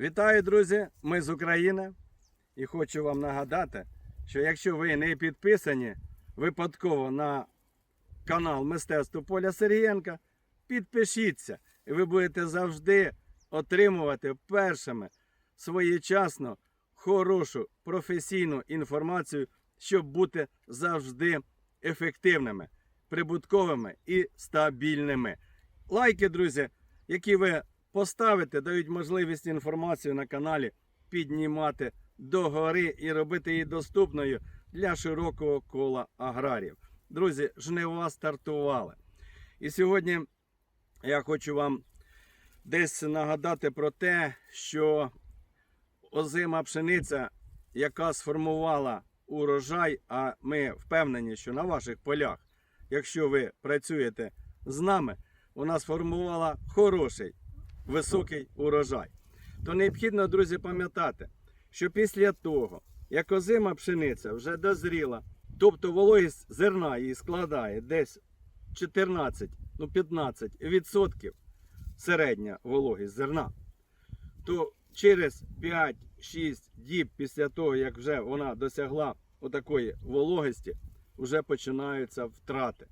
Вітаю, друзі! Ми з України і хочу вам нагадати, що якщо ви не підписані випадково на канал Мистецтво Поля Сергієнка, підпишіться, і ви будете завжди отримувати першими своєчасно хорошу професійну інформацію, щоб бути завжди ефективними, прибутковими і стабільними. Лайки, друзі, які ви поставите, дають можливість інформацію на каналі піднімати догори і робити її доступною для широкого кола аграріїв. Друзі, жнива стартували. І сьогодні я хочу вам десь нагадати про те, що озима пшениця, яка сформувала урожай, а ми впевнені, що на ваших полях, якщо ви працюєте з нами, вона сформувала хороший високий урожай. То необхідно, друзі, пам'ятати, що після того, як озима пшениця вже дозріла, тобто вологість зерна її складає десь 14, ну 15 відсотків середня вологість зерна, то через 5-6 діб після того, як вже вона досягла отакої вологості, вже починаються втрати.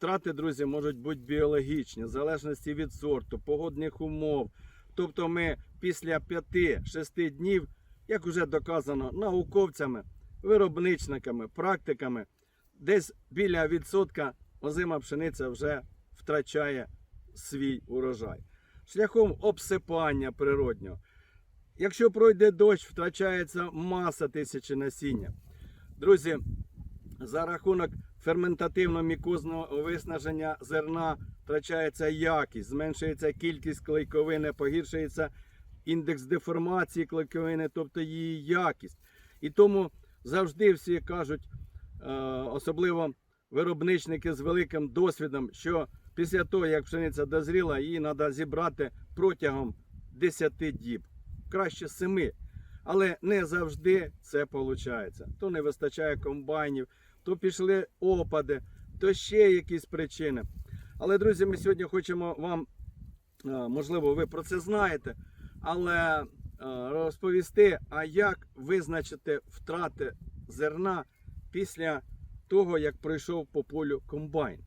Втрати, друзі, можуть бути біологічні, в залежності від сорту, погодних умов. Тобто ми після 5-6 днів, як вже доказано науковцями, виробничниками, практиками, десь біля відсотка озима пшениця вже втрачає свій урожай. Шляхом обсипання природнього. Якщо пройде дощ, втрачається маса тисячі насіння. Друзі, за рахунок ферментативно-мікозного виснаження зерна втрачається якість, зменшується кількість клейковини, погіршується індекс деформації клейковини, тобто її якість. І тому завжди всі кажуть, е, особливо виробничники з великим досвідом, що після того, як пшениця дозріла, її треба зібрати протягом 10 діб, краще 7. Але не завжди це виходить. То не вистачає комбайнів, то пішли опади, то ще якісь причини. Але, друзі, ми сьогодні хочемо вам, е, можливо, ви про це знаєте, але е, розповісти, а як визначити втрати зерна після того, як пройшов по полю комбайн.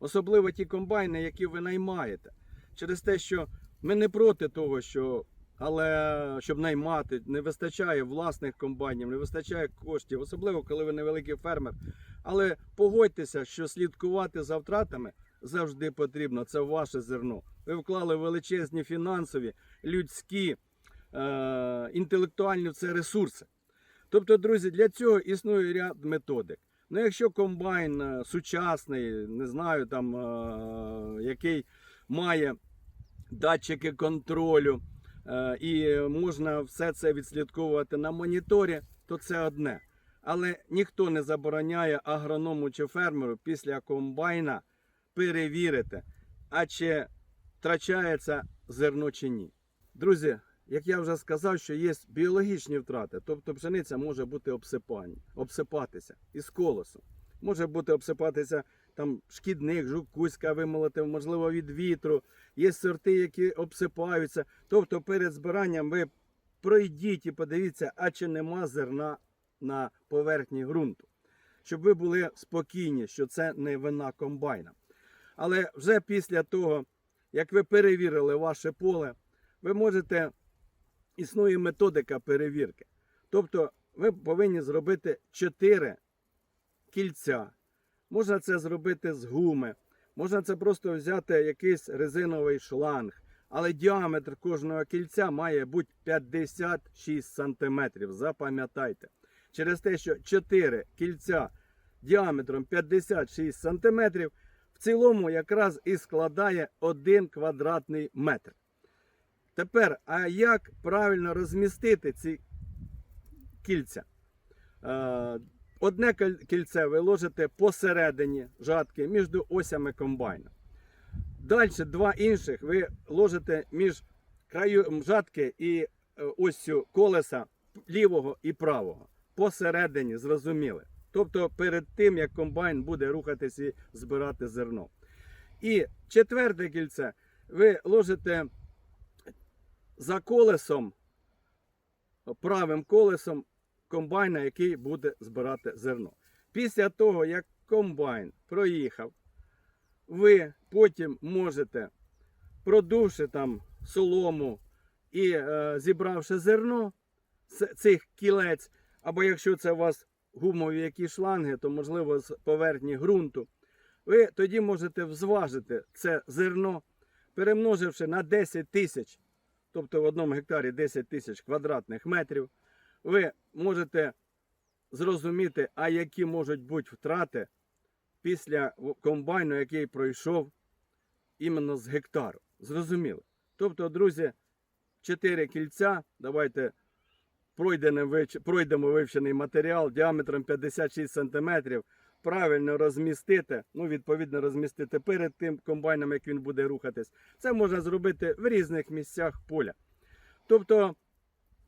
Особливо ті комбайни, які ви наймаєте. Через те, що ми не проти того, що але щоб наймати, не вистачає власних комбайнів, не вистачає коштів, особливо коли ви невеликий фермер. Але погодьтеся, що слідкувати за втратами завжди потрібно. Це ваше зерно. Ви вклали величезні фінансові, людські, е- інтелектуальні це ресурси. Тобто, друзі, для цього існує ряд методик. Ну, якщо комбайн е, сучасний, не знаю, там е- який має датчики контролю, і можна все це відслідковувати на моніторі, то це одне. Але ніхто не забороняє агроному чи фермеру після комбайна перевірити, а чи втрачається зерно чи ні. Друзі, як я вже сказав, що є біологічні втрати, тобто пшениця може бути обсипань, обсипатися із колосу. Може бути обсипатися там шкідник, жук, кузька можливо, від вітру. Є сорти, які обсипаються. Тобто перед збиранням ви пройдіть і подивіться, а чи нема зерна на поверхні ґрунту. Щоб ви були спокійні, що це не вина комбайна. Але вже після того, як ви перевірили ваше поле, ви можете, існує методика перевірки. Тобто ви повинні зробити 4 кільця. Можна це зробити з гуми, можна це просто взяти якийсь резиновий шланг. Але діаметр кожного кільця має бути 56 см. Запам'ятайте. Через те, що 4 кільця діаметром 56 см в цілому якраз і складає 1 квадратний метр. Тепер, а як правильно розмістити ці кільця? Одне кільце ви ложите посередині жатки між осями комбайна. Далі два інших ви ложите між краю жатки і е, осью колеса лівого і правого. Посередині, зрозуміли. Тобто перед тим, як комбайн буде рухатися і збирати зерно. І четверте кільце ви ложите за колесом правим колесом комбайна, який буде збирати зерно. Після того, як комбайн проїхав, ви потім можете, продувши там солому і е, зібравши зерно з цих кілець, або якщо це у вас гумові якісь шланги, то можливо з поверхні ґрунту, ви тоді можете взважити це зерно, перемноживши на 10 тисяч, тобто в одному гектарі 10 тисяч квадратних метрів, ви можете зрозуміти, а які можуть бути втрати після комбайну, який пройшов іменно з гектару. Зрозуміло. Тобто, друзі, 4 кільця, давайте пройдемо, вивчений матеріал діаметром 56 см, правильно розмістити, ну, відповідно, розмістити перед тим комбайном, як він буде рухатись. Це можна зробити в різних місцях поля. Тобто,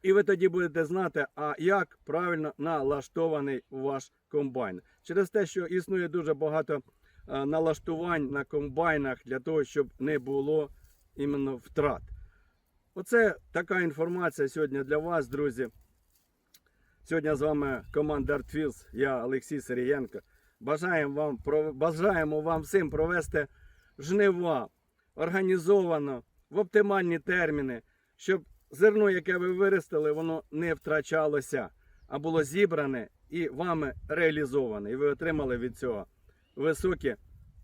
і ви тоді будете знати, а як правильно налаштований ваш комбайн. Через те, що існує дуже багато е, налаштувань на комбайнах для того, щоб не було іменно втрат. Оце така інформація сьогодні для вас, друзі. Сьогодні з вами команда ArtFields, я Олексій Сирієнко. Бажаємо вам, бажаємо вам всім провести жнива організовано в оптимальні терміни, щоб зерно, яке ви виростили, воно не втрачалося, а було зібране і вами реалізоване. І ви отримали від цього високі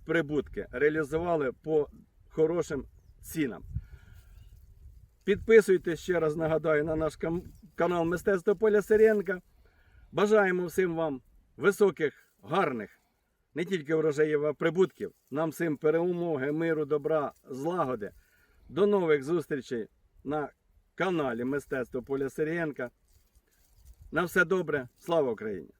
прибутки, реалізували по хорошим цінам. Підписуйтесь ще раз нагадаю на наш канал Мистецтво Поля Сиренка. Бажаємо всім вам високих, гарних, не тільки врожаїв, а прибутків. Нам всім перемоги, миру, добра, злагоди. До нових зустрічей на каналі Мистецтво Поля Сирієнка. На все добре, слава Україні!